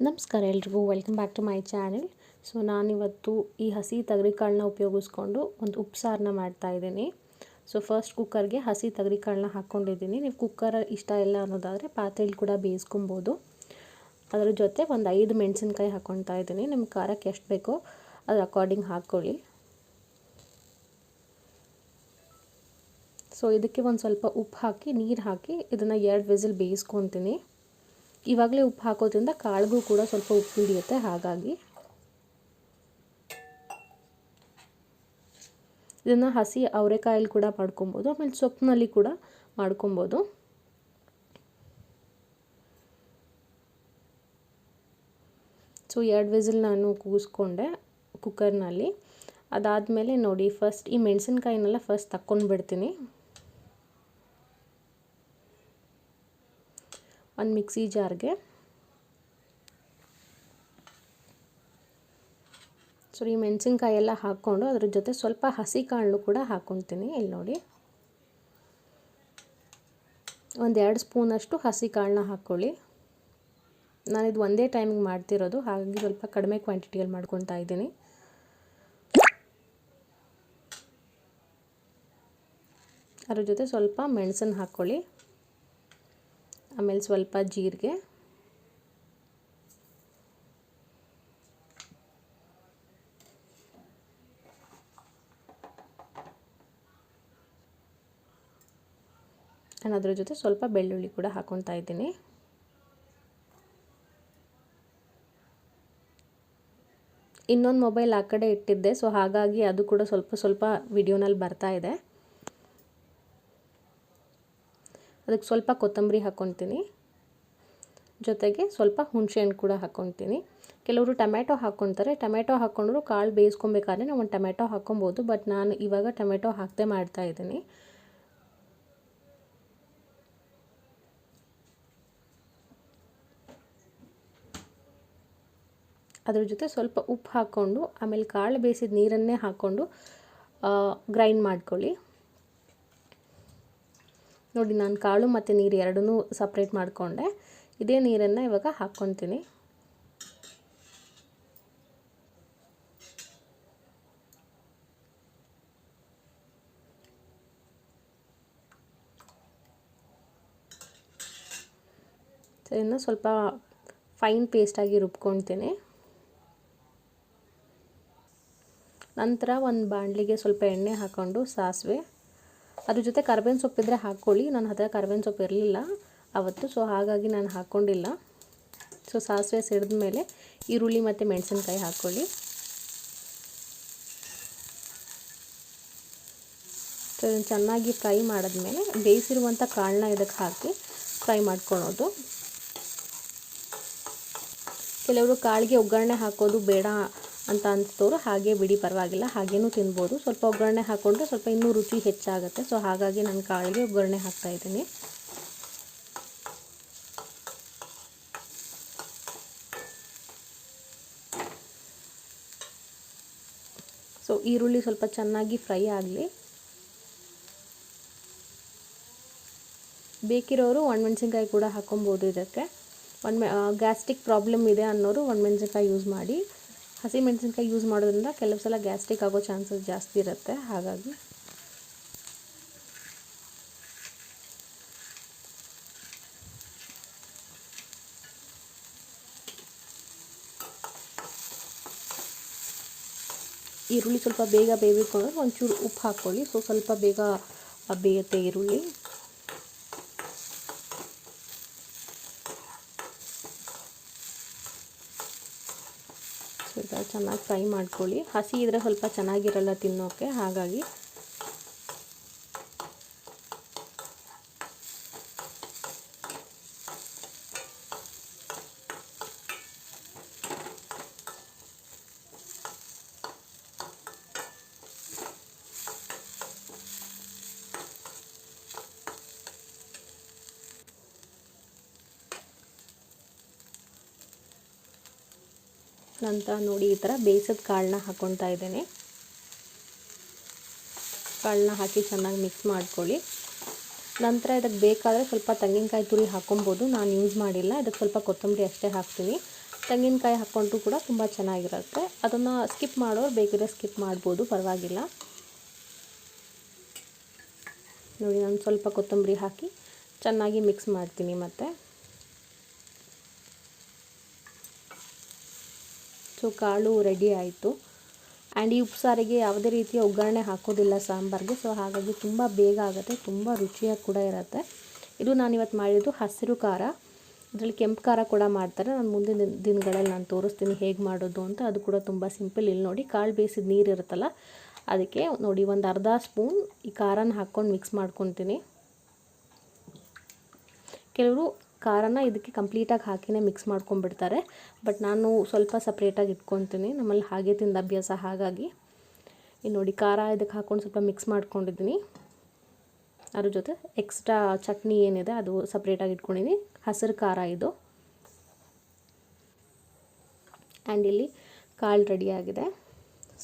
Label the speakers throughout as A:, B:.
A: ನಮಸ್ಕಾರ ಎಲ್ರಿಗೂ welcome back to my channel so ನಾನಿವತ್ತು ಈ ಹಸಿ ಕಾಳನ್ನ ಉಪಯೋಗಿಸ್ಕೊಂಡು ಒಂದು ಉಪ್ಸಾರನ್ನ ಮಾಡ್ತಾಯಿದ್ದೀನಿ ಸೊ ಫಸ್ಟ್ ಕುಕ್ಕರ್ಗೆ ಹಸಿ ಕಾಳನ್ನ ಹಾಕ್ಕೊಂಡಿದ್ದೀನಿ ನೀವು ಕುಕ್ಕರ್ ಇಷ್ಟ ಇಲ್ಲ ಅನ್ನೋದಾದರೆ ಪಾತ್ರೆಲಿ ಕೂಡ ಬೇಯಿಸ್ಕೊಬೋದು. ಅದರ ಜೊತೆ ಒಂದು ಐದು ಮೆಣಸಿನ್ಕಾಯಿ ಹಾಕ್ಕೊತಾ ಇದ್ದೀನಿ. ನಿಮ್ಮ ಖಾರಕ್ಕೆ ಎಷ್ಟು ಬೇಕೋ ಅದ್ರ ಅಕಾರ್ಡಿಂಗ್ ಹಾಕ್ಕೊಳ್ಳಿ. ಸೊ ಇದಕ್ಕೆ ಒಂದು ಸ್ವಲ್ಪ ಉಪ್ಪು ಹಾಕಿ, ನೀರು ಹಾಕಿ, ಇದನ್ನು ಎರಡು ವಿಸಿಲ್ ಬೇಯಿಸ್ಕೊತೀನಿ. ಇವಾಗಲೇ ಉಪ್ಪು ಹಾಕೋದ್ರಿಂದ ಕಾಳಿಗೂ ಕೂಡ ಸ್ವಲ್ಪ ಉಪ್ಪು ಹಿಡಿಯುತ್ತೆ, ಹಾಗಾಗಿ. ಇದನ್ನು ಹಸಿ ಅವರೆಕಾಯಲ್ಲಿ ಕೂಡ ಮಾಡ್ಕೊಬೋದು, ಆಮೇಲೆ ಸೊಪ್ಪಿನಲ್ಲಿ ಕೂಡ ಮಾಡ್ಕೊಬೋದು. ಸೊ ಎರಡು ವಿಸಿಲ್ ನಾನು ಕೂಗಿಸ್ಕೊಂಡೆ ಕುಕ್ಕರ್ನಲ್ಲಿ ಅದಾದಮೇಲೆ ನೋಡಿ ಫಸ್ಟ್ ಈ ಮೆಣಸಿನ್ಕಾಯಿನೆಲ್ಲ ಫಸ್ಟ್ ತಕ್ಕೊಂಡು ಒಂದು ಮಿಕ್ಸಿ ಜಾರ್ಗೆ. ಸೊ ಈ ಮೆಣಸಿನ್ಕಾಯಿ ಎಲ್ಲ ಹಾಕ್ಕೊಂಡು ಅದ್ರ ಜೊತೆ ಸ್ವಲ್ಪ ಹಸಿ ಕಾಳು ಕೂಡ ಹಾಕ್ಕೊತೀನಿ ಇಲ್ಲಿ ನೋಡಿ. ಒಂದು ಎರಡು ಸ್ಪೂನಷ್ಟು ಹಸಿ ಕಾಳನ್ನ ಹಾಕ್ಕೊಳ್ಳಿ ನಾನಿದು ಒಂದೇ ಟೈಮಿಗೆ ಮಾಡ್ತಿರೋದು, ಹಾಗಾಗಿ ಸ್ವಲ್ಪ ಕಡಿಮೆ ಕ್ವಾಂಟಿಟಿಯಲ್ಲಿ ಮಾಡ್ಕೊತಾ ಇದ್ದೀನಿ. ಅದ್ರ ಜೊತೆ ಸ್ವಲ್ಪ ಮೆಣಸನ್ನು ಹಾಕ್ಕೊಳ್ಳಿ ಆಮೇಲೆ ಸ್ವಲ್ಪ ಜೀರಿಗೆ. ನಾನು ಅದರ ಜೊತೆ ಸ್ವಲ್ಪ ಬೆಳ್ಳುಳ್ಳಿ ಕೂಡ ಹಾಕೊತಾ ಇದ್ದೀನಿ. ಇನ್ನೊಂದು ಮೊಬೈಲ್ ಆ ಕಡೆ ಇಟ್ಟಿದ್ದೆ, ಸೊ ಹಾಗಾಗಿ ಅದು ಕೂಡ ಸ್ವಲ್ಪ ಸ್ವಲ್ಪ ವಿಡಿಯೋನಲ್ಲಿ ಬರ್ತಾ ಇದೆ. ಅದಕ್ಕೆ ಸ್ವಲ್ಪ ಕೊತ್ತಂಬರಿ ಹಾಕ್ಕೊತೀನಿ ಜೊತೆಗೆ ಸ್ವಲ್ಪ ಹುಣಸೆಹಣ್ಣು ಕೂಡ ಹಾಕ್ಕೊತೀನಿ ಕೆಲವರು ಟೊಮೆಟೊ ಹಾಕ್ಕೊತಾರೆ ಟೊಮೆಟೊ ಹಾಕ್ಕೊಂಡ್ರು ಕಾಳು ಬೇಯಿಸ್ಕೊಬೇಕಾದ್ರೆ ನಾವು ಒಂದು ಟೊಮೆಟೊ ಹಾಕ್ಕೊಬೋದು ಬಟ್ ನಾನು ಇವಾಗ ಟೊಮೆಟೊ ಹಾಕದೆ ಮಾಡ್ತಾ ಇದ್ದೀನಿ. ಅದ್ರ ಜೊತೆ ಸ್ವಲ್ಪ ಉಪ್ಪು ಹಾಕ್ಕೊಂಡು ಆಮೇಲೆ ಕಾಳು ಬೇಯಿಸಿದ ನೀರನ್ನೇ ಹಾಕ್ಕೊಂಡು ಗ್ರೈಂಡ್ ಮಾಡ್ಕೊಳ್ಳಿ. ನೋಡಿ, ನಾನು ಕಾಳು ಮತ್ತು ನೀರು ಎರಡನ್ನೂ ಸಪ್ರೇಟ್ ಮಾಡಿಕೊಂಡೆ. ಇದೇ ನೀರನ್ನು ಇವಾಗ ಹಾಕ್ಕೊತೀನಿ. ಇದನ್ನು ಸ್ವಲ್ಪ ಫೈನ್ ಪೇಸ್ಟಾಗಿ ರುಬ್ಕೊಳ್ತೀನಿ ನಂತರ ಒಂದು ಬಾಣಲಿಗೆ ಸ್ವಲ್ಪ ಎಣ್ಣೆ ಹಾಕ್ಕೊಂಡು ಸಾಸಿವೆ. ಅದ್ರ ಜೊತೆ ಕರ್ಬೇವಿನ ಸೊಪ್ಪಿದ್ರೆ ಹಾಕ್ಕೊಳ್ಳಿ. ನನ್ನ ಹತ್ರ ಕರ್ಬೇವಿನ ಸೊಪ್ಪು ಇರಲಿಲ್ಲ ಅವತ್ತು ಸೊ ಹಾಗಾಗಿ ನಾನು ಹಾಕ್ಕೊಂಡಿಲ್ಲ. ಸೊ ಸಾಸಿವೆ ಸಿಡಿದ ಮೇಲೆ ಈರುಳ್ಳಿ ಮತ್ತು ಮೆಣಸಿನ್ಕಾಯಿ ಹಾಕ್ಕೊಳ್ಳಿ. ಸೊ ಚೆನ್ನಾಗಿ ಫ್ರೈ ಮಾಡಿದ್ಮೇಲೆ ಬೇಯಿಸಿರುವಂಥ ಕಾಳನ್ನ ಇದಕ್ಕೆ ಹಾಕಿ ಫ್ರೈ ಮಾಡ್ಕೊಳೋದು ಕೆಲವರು ಕಾಳಿಗೆ ಒಗ್ಗರಣೆ ಹಾಕೋದು ಬೇಡ ಅಂತ ಅನಿಸ್ತವ್ರು. ಹಾಗೆ ಬಿಡಿ, ಪರವಾಗಿಲ್ಲ. ಹಾಗೇನೂ ತಿನ್ಬೋದು. ಸ್ವಲ್ಪ ಒಗ್ಗರಣೆ ಹಾಕ್ಕೊಂಡ್ರೆ ಸ್ವಲ್ಪ ಇನ್ನೂ ರುಚಿ ಹೆಚ್ಚಾಗುತ್ತೆ. ಸೊ ಹಾಗಾಗಿ ನಾನು ಕಾಳಿಗೆ ಒಗ್ಗರಣೆ ಹಾಕ್ತಾಯಿದ್ದೀನಿ ಸೊ ಈರುಳ್ಳಿ ಸ್ವಲ್ಪ ಚೆನ್ನಾಗಿ ಫ್ರೈ ಆಗಲಿ. ಬೇಕಿರೋರು ಒಣಮೆಣ್ಸಿನ್ಕಾಯಿ ಕೂಡ ಹಾಕೊಬೋದು ಇದಕ್ಕೆ. ಒಣ ಗ್ಯಾಸ್ಟ್ರಿಕ್ ಪ್ರಾಬ್ಲಮ್ ಇದೆ ಅನ್ನೋರು ಒಣಮೆಣ್ಸಿನ್ಕಾಯಿ ಯೂಸ್ ಮಾಡಿ. ಹಸಿಮೆಣಸಿನ್ಕಾಯಿ ಯೂಸ್ ಮಾಡೋದ್ರಿಂದ ಕೆಲವು ಸಲ ಗ್ಯಾಸ್ಟ್ರಿಕ್ ಆಗೋ ಚಾನ್ಸಸ್ ಜಾಸ್ತಿ ಇರುತ್ತೆ. ಹಾಗಾಗಿ ಈರುಳ್ಳಿ ಸ್ವಲ್ಪ ಬೇಗ ಬೇಯಬೇಕು ಅಂದರೆ ಒಂಚೂರು ಉಪ್ಪು ಹಾಕ್ಕೊಳ್ಳಿ. ಸೊ ಸ್ವಲ್ಪ ಬೇಗ ಬೇಯುತ್ತೆ ಈರುಳ್ಳಿ. ಸ್ವಲ್ಪ ಚೆನ್ನಾಗಿ ಫ್ರೈ ಮಾಡ್ಕೊಳ್ಳಿ. ಹಸಿ ಇದ್ದರೆ ಸ್ವಲ್ಪ ಚೆನ್ನಾಗಿರಲ್ಲ ತಿನ್ನೋಕ್ಕೆ ಹಾಗಾಗಿ ನಂತರ ನೋಡಿ ಈ ಥರ ಬೇಯಿಸಿದ ಕಾಳನ್ನ ಹಾಕ್ಕೊತಾ ಇದ್ದೇನೆ. ಕಾಳನ್ನ ಹಾಕಿ ಚೆನ್ನಾಗಿ ಮಿಕ್ಸ್ ಮಾಡ್ಕೊಳ್ಳಿ. ನಂತರ ಇದಕ್ಕೆ ಬೇಕಾದರೆ ಸ್ವಲ್ಪ ತೆಂಗಿನಕಾಯಿ ತುರಿ ಹಾಕ್ಕೊಬೋದು ನಾನು ಯೂಸ್ ಮಾಡಿಲ್ಲ. ಇದಕ್ಕೆ ಸ್ವಲ್ಪ ಕೊತ್ತಂಬರಿ ಅಷ್ಟೇ ಹಾಕ್ತೀನಿ. ತೆಂಗಿನಕಾಯಿ ಹಾಕ್ಕೊಂಡು ಕೂಡ ತುಂಬ ಚೆನ್ನಾಗಿರುತ್ತೆ. ಅದನ್ನು ಸ್ಕಿಪ್ ಮಾಡೋರು ಬೇಕಿದ್ರೆ ಸ್ಕಿಪ್ ಮಾಡ್ಬೋದು. ಪರವಾಗಿಲ್ಲ. ನೋಡಿ, ನಾನು ಸ್ವಲ್ಪ ಕೊತ್ತಂಬರಿ ಹಾಕಿ ಚೆನ್ನಾಗಿ ಮಿಕ್ಸ್ ಮಾಡ್ತೀನಿ ಮತ್ತು. ಸೊ ಕಾಳು ರೆಡಿ ಆಯಿತು. ಆ್ಯಂಡ್ ಈ ಉಪ್ಸಾರಿಗೆ ಯಾವುದೇ ರೀತಿಯ ಒಗ್ಗರಣೆ ಹಾಕೋದಿಲ್ಲ ಸಾಂಬಾರಿಗೆ. ಸೊ ಹಾಗಾಗಿ ತುಂಬ ಬೇಗ ಆಗುತ್ತೆ, ತುಂಬ ರುಚಿಯಾಗಿ ಕೂಡ ಇರುತ್ತೆ. ಇದು ನಾನಿವತ್ತು ಮಾಡಿದ್ದು ಹಸಿರು ಖಾರ. ಇದರಲ್ಲಿ ಕೆಂಪು ಖಾರ ಕೂಡ ಮಾಡ್ತಾರೆ. ನಾನು ಮುಂದಿನ ದಿನಗಳಲ್ಲಿ ನಾನು ತೋರಿಸ್ತೀನಿ ಹೇಗೆ ಮಾಡೋದು ಅಂತ. ಅದು ಕೂಡ ತುಂಬ ಸಿಂಪಲ್ ಇಲ್ಲಿ ನೋಡಿ. ಕಾಳು ಬೇಯಿಸಿದ ನೀರು ಇರುತ್ತಲ್ಲ, ಅದಕ್ಕೆ ನೋಡಿ ಒಂದು ಅರ್ಧ ಸ್ಪೂನ್ ಈ ಖಾರನ ಹಾಕ್ಕೊಂಡು ಮಿಕ್ಸ್ ಮಾಡ್ಕೊತೀನಿ. ಕೆಲವರು ಖಾರನ ಇದಕ್ಕೆ ಕಂಪ್ಲೀಟಾಗಿ ಹಾಕಿನೇ ಮಿಕ್ಸ್ ಮಾಡ್ಕೊಂಡ್ಬಿಡ್ತಾರೆ. ಬಟ್ ನಾನು ಸ್ವಲ್ಪ ಸಪ್ರೇಟಾಗಿ ಇಟ್ಕೊತೀನಿ. ನಮ್ಮಲ್ಲಿ ಹಾಗೆ ತಿಂದ ಅಭ್ಯಾಸ ಹಾಗಾಗಿ. ಇನ್ನು ನೋಡಿ ಖಾರ ಇದಕ್ಕೆ ಹಾಕ್ಕೊಂಡು ಸ್ವಲ್ಪ ಮಿಕ್ಸ್ ಮಾಡ್ಕೊಂಡಿದ್ದೀನಿ. ಅದ್ರ ಜೊತೆ ಎಕ್ಸ್ಟ್ರಾ ಚಟ್ನಿ ಏನಿದೆ ಅದು ಸಪ್ರೇಟಾಗಿ ಇಟ್ಕೊಂಡಿದ್ದೀನಿ ಹಸಿರು ಖಾರ ಇದು. ಆ್ಯಂಡ್ ಇಲ್ಲಿ ಕಾಳು ರೆಡಿಯಾಗಿದೆ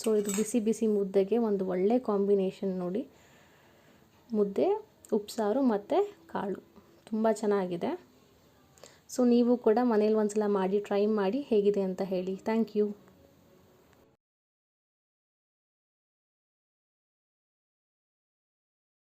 A: ಸೊ ಇದು ಬಿಸಿ ಬಿಸಿ ಮುದ್ದೆಗೆ ಒಂದು ಒಳ್ಳೆ ಕಾಂಬಿನೇಷನ್ ನೋಡಿ. ಮುದ್ದೆ, ಉಪ್ಸಾರು ಮತ್ತು ಕಾಳು. ತುಂಬ ಚೆನ್ನಾಗಿದೆ. ಸೊ ನೀವು ಕೂಡ ಮನೇಲಿ ಒಂದ್ಸಲ ಮಾಡಿ ಟ್ರೈ ಮಾಡಿ ಹೇಗಿದೆ ಅಂತ ಹೇಳಿ. Thank you